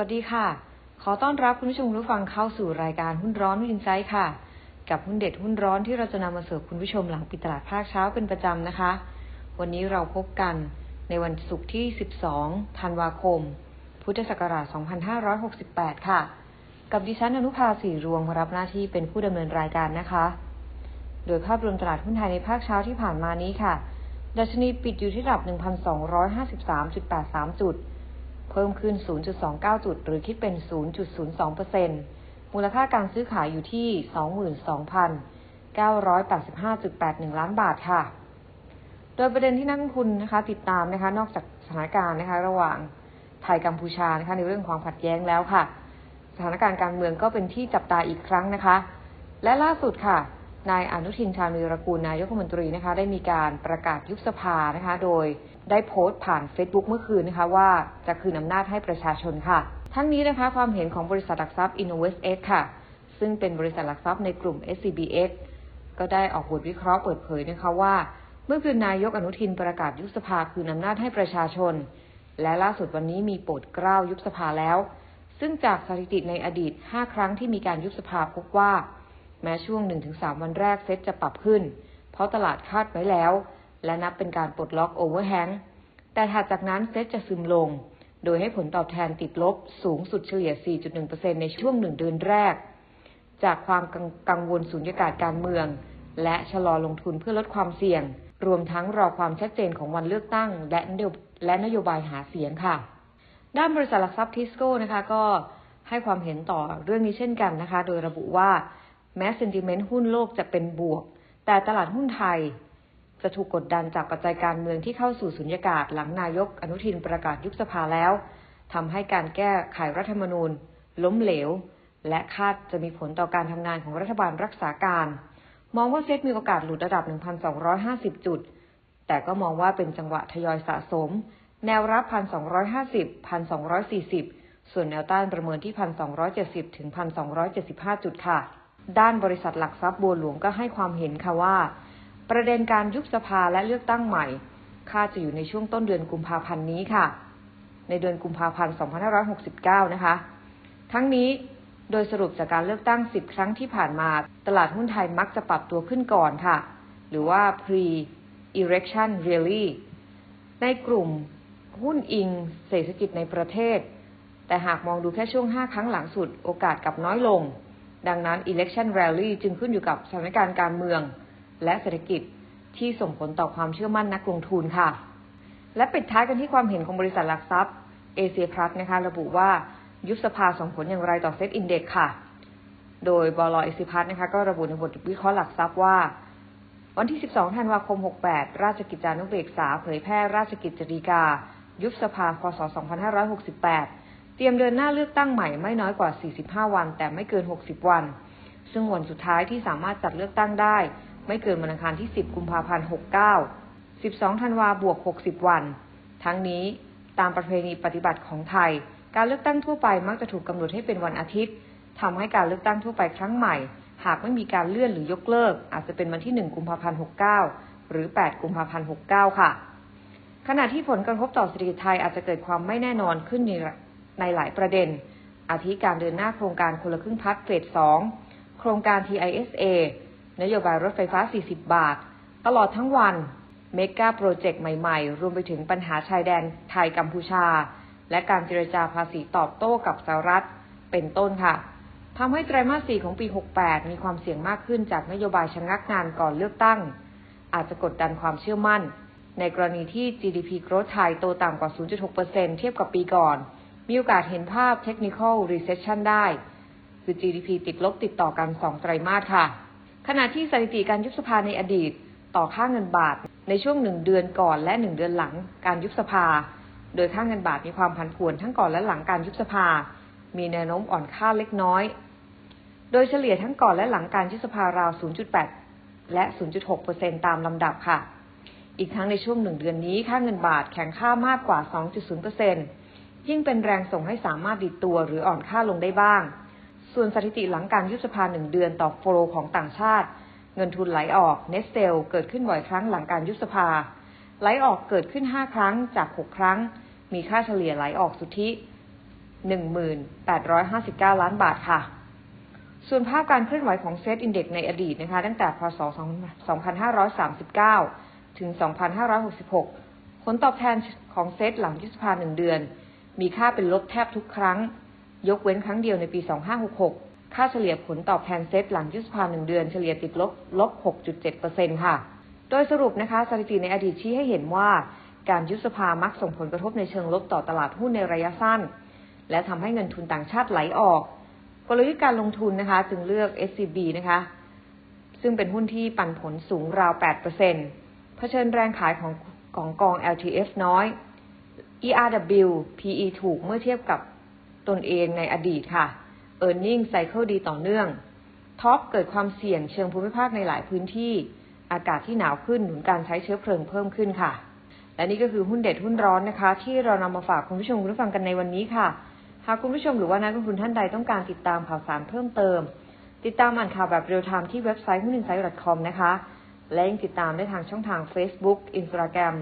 วัสดีค่ะ ขอต้อนรับคุณผู้ชมผู้ฟังเข้าสู่รายการหุ้นร้อนวินไซต์ค่ะ กับหุ้นเด็ดหุ้นร้อนที่เราจะนำมาเสิร์ฟคุณผู้ชมหลังปิดตลาดภาคเช้าเป็นประจำนะคะ วันนี้เราพบกันในวันศุกร์ที่ 12 ธันวาคม พุทธศักราช 2568 ค่ะ กับดิฉันอนุภาสีรวงรับหน้าที่เป็นผู้ดำเนินรายการนะคะ โดยภาพรวมตลาดหุ้นไทยในภาคเช้าที่ผ่านมานี้ค่ะ ดัชนีปิดอยู่ที่ระดับ 1,253.83 จุด พิ่มขึ้น 0.29 จุด หรือคิดเป็น 0.02%มูลค่าการซื้อขายอยู่ที่ 22,985.81 ล้านบาทค่ะ โดยประเด็นที่นักลงทุนนะคะ ติดตามนะคะ นอกจากสถานการณ์นะคะ ระหว่างไทยกัมพูชานะคะ ในเรื่องความขัดแย้งแล้วค่ะ สถานการณ์การเมืองก็เป็นที่จับตาอีกครั้งนะคะ และล่าสุดค่ะนายอนุทินชาญวีรกูลนายกรัฐมนตรีนะคะ ได้มีการประกาศยุบสภานะคะ โดย ได้โพสต์ผ่าน Facebook เมื่อคืนนะคะว่าจะคืนอำนาจให้ประชาชนค่ะ ทั้งนี้นะคะความเห็นของบริษัทหลักทรัพย์ InnovestX ค่ะ ซึ่งเป็นบริษัทหลักทรัพย์ในกลุ่ม SCBX ก็ได้ออกบทวิเคราะห์เปิดเผยนะคะว่า เมื่อคืนนายกอนุทินประกาศยุบสภาคืนอำนาจให้ประชาชน และล่าสุดวันนี้มีโปรดเกล้ายุบสภาแล้ว ซึ่งจากสถิติในอดีต 5 ครั้งที่มีการยุบสภาพบว่า แม้ช่วง 1-3 วันแรกเซ็ตจะปรับขึ้น เพราะตลาดคาดไว้แล้ว และนับเป็นการปลดล็อกโอเวอร์แฮงแต่ถัดจากนั้นเซ็ตจะซึมลง โดยให้ผลตอบแทนติดลบสูงสุดเฉลี่ย 4.1%ในช่วงหนึ่งเดือนแรก จากความกังวลสุญญากาศการเมือง และชะลอลงทุนเพื่อลดความเสี่ยง รวมทั้งรอความชัดเจนของวันเลือกตั้ง และและนโยบายหาเสียงค่ะ ด้านบริษัทหลักทรัพย์ทิสโก้นะคะก็ให้ความเห็นต่อเรื่องนี้เช่นกันนะคะ โดยระบุว่าแม้เซนติเมนต์หุ้นโลกจะเป็นบวก แต่ตลาดหุ้นไทย จะถูกกดดันจากปัจจัยการเมืองที่เข้าสู่สุญญากาศหลังนายกอนุทินประกาศยุบสภาแล้วทำให้การแก้ไขรัฐธรรมนูญ ล้มเหลว และคาดจะมีผลต่อการทำงานของรัฐบาลรักษาการ มองว่าเซตมีโอกาสหลุดระดับ 1,250 จุด แต่ก็มองว่าเป็นจังหวะทยอยสะสม แนวรับ 1,250 1,240 ส่วนแนวต้านประเมินที่ 1,270 ถึง 1,275 จุดค่ะ ด้านบริษัทหลักทรัพย์บัวหลวงก็ให้ความเห็นค่ะว่า ประเด็นการยุบสภาและเลือกตั้งใหม่คาดจะอยู่ในช่วงต้นเดือนกุมภาพันธ์นี้ค่ะ ในเดือนกุมภาพันธ์ 2569 นะคะ ทั้งนี้โดยสรุปจากการเลือกตั้ง 10 ครั้งที่ผ่านมา ตลาดหุ้นไทยมักจะปรับตัวขึ้นก่อนค่ะ หรือว่า pre-election rally ในกลุ่มหุ้นอิงเศรษฐกิจในประเทศ แต่หากมองดูแค่ช่วง 5 ครั้งหลังสุดโอกาสกลับน้อยลง ดังนั้น election rally จึงขึ้นอยู่กับสถานการณ์การเมือง และเศรษฐกิจที่ส่งผลต่อความเชื่อมั่นนักลงทุนค่ะ และปิดท้ายกันที่ความเห็นของบริษัทหลักทรัพย์เอเชียพลัสนะคะ ระบุว่ายุบสภาส่งผลอย่างไรต่อเซ็ตอินเด็กค่ะ โดยบลเอเชียพัสนะคะ ก็ระบุในบทวิเคราะห์หลักทรัพย์ว่า วันที่ 12 ธันวาคม 68 ราชกิจจานุเบกษา เผยแพร่ราชกิจจริกา ยุบสภาพศ2568 เตรียมเดินหน้าเลือกตั้งใหม่ไม่น้อยกว่า 45 วัน แต่ไม่เกิน 60 วัน ซึ่งวันสุดท้ายที่สามารถจัดเลือกตั้งได้ ไม่เกินวันอังคารที่ 10 กุมภาพันธ์ 69 12 ธันวาบวก 60 วัน ทั้งนี้ตามประเพณีปฏิบัติของไทย การเลือกตั้งทั่วไปมักจะถูกกำหนดให้เป็นวันอาทิตย์ทำให้การเลือกตั้งทั่วไปครั้งใหม่ หากไม่มีการเลื่อนหรือยกเลิก อาจจะเป็นวันที่ 1 กุมภาพันธ์ 69 หรือ 8 กุมภาพันธ์ 69 ค่ะ ขณะที่ผลกระทบต่อเศรษฐกิจไทยอาจจะเกิดความไม่แน่นอนขึ้นในในหลายประเด็น อาทิการเดินหน้าโครงการคนละครึ่งพัดเฟสสองโครงการ TISA นโยบายรถไฟฟ้า 40 บาท ตลอดทั้งวัน เมกาโปรเจกต์ใหม่ๆ รวมไปถึงปัญหาชายแดนไทยกัมพูชา และการเจรจาภาษีตอบโต้กับสหรัฐ เป็นต้นค่ะทำให้ไตรมาส 4 ของปี 68 มีความเสี่ยงมากขึ้นจากนโยบายชะงักงานก่อนเลือกตั้ง อาจจะกดดันความเชื่อมั่น ในกรณีที่ GDP โกรทไทยโตต่ำกว่า 0.6%เทียบกับปีก่อน มีโอกาสเห็นภาพ Technical Recession ได้ คือ GDP ติดลบติดต่อกัน 2 ไตรมาสค่ะ ขณะที่สถิติการยุบสภาในอดีต ต่อค่าเงินบาทในช่วง1เดือนก่อนและ1เดือนหลังการยุบสภา โดยค่าเงินบาทมีความผันผวนทั้งก่อนและหลังการยุบสภา มีแนวโน้มอ่อนค่าเล็กน้อย โดยเฉลี่ยทั้งก่อนและหลังการยุบสภาราว 0.8 และ 0.6%ตามลำดับค่ะ อีกทั้งในช่วงหนึ่งเดือนนี้ค่าเงินบาทแข็งค่ามากกว่า 2.0%ยิ่งเป็นแรงส่งให้สามารถดิดตัวหรืออ่อนค่าลงได้บ้าง ส่วนสถิติหลังการยุบสภาหนึ่งเดือนต่อโฟลของต่างชาติ เงินทุนไหลออกเนสเซลเกิดขึ้นบ่อยครั้งหลังการยุบสภา ไหลออกเกิดขึ้น 5 ครั้งจาก 6 ครั้ง มีค่าเฉลี่ยไหลออกสุทธิ1,859 ล้านบาทค่ะ ส่วนภาพการเคลื่อนไหวของเซตอินเด็กในอดีตนะคะ ตั้งแต่พศ 2539 ถึง 2566 ผลตอบแทนของเซตหลังยุบสภาหนึ่งเดือน มีค่าเป็นลบแทบทุกครั้ง ยกเว้นครั้งเดียวในปี 2566 ค่าเฉลี่ยผลตอบแทนเซตหลังยุบสภาหนึ่งเดือนเฉลี่ยติดลบลบ 6.7%ค่ะ โดยสรุปนะคะสถิติในอดีตชี้ให้เห็นว่าการยุบสภามักส่งผลกระทบในเชิงลบต่อตลาดหุ้นในระยะสั้น และทำให้เงินทุนต่างชาติไหลออก กลยุทธ์การลงทุนนะคะจึงเลือก SCB นะคะ ซึ่งเป็นหุ้นที่ปันผลสูงราว 8%เผชิญแรงขายของของกอง LTF น้อย ERW PE ถูกเมื่อเทียบกับ ตนเองในอดีตค่ะ e a r n i n g Cycle ดีต่อเนื่อง ท็อปเกิดความเสี่ยงเชิงภูมิภาคในหลายพื้นที่ อากาศที่หนาวขึ้นหนุนการใช้เชื้อเพลิงเพิ่มขึ้นค่ะ และนี่ก็คือหุ้นเด็ดหุ้นร้อนนะคะ ที่เรานำมาฝากคุณผู้ชมคุณผู้ฟังกันในวันนี้ค่ะ หากคุณผู้ชมหรือว่านักลงทุนท่านใดต้องการติดตามข่าวสารเพิ่มเติม ติดตามอ่านข่าวแบบเรียลไทม์ที่เว็บไซต์หุ้นอินไซต์ .com นะคะ และยังติดตามได้ทางช่องทาง Facebook Instagram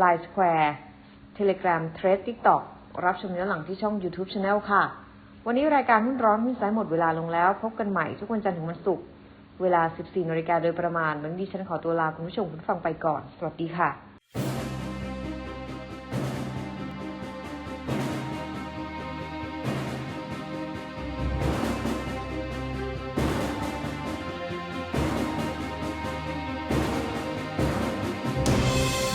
Line Square Telegram Thread TikTok รับชมย้อนหลังที่ช่อง YouTube Channel ค่ะ วันนี้รายการหุ้นร้อนหุ้นสายหมดเวลาลงแล้ว พบกันใหม่ทุกวันจันทร์ถึงวันศุกร์เวลา 14นาฬิกาโดยประมาณวันนี้ฉันขอตัวลาคุณผู้ชมคุณฟังไปก่อน สวัสดีค่ะ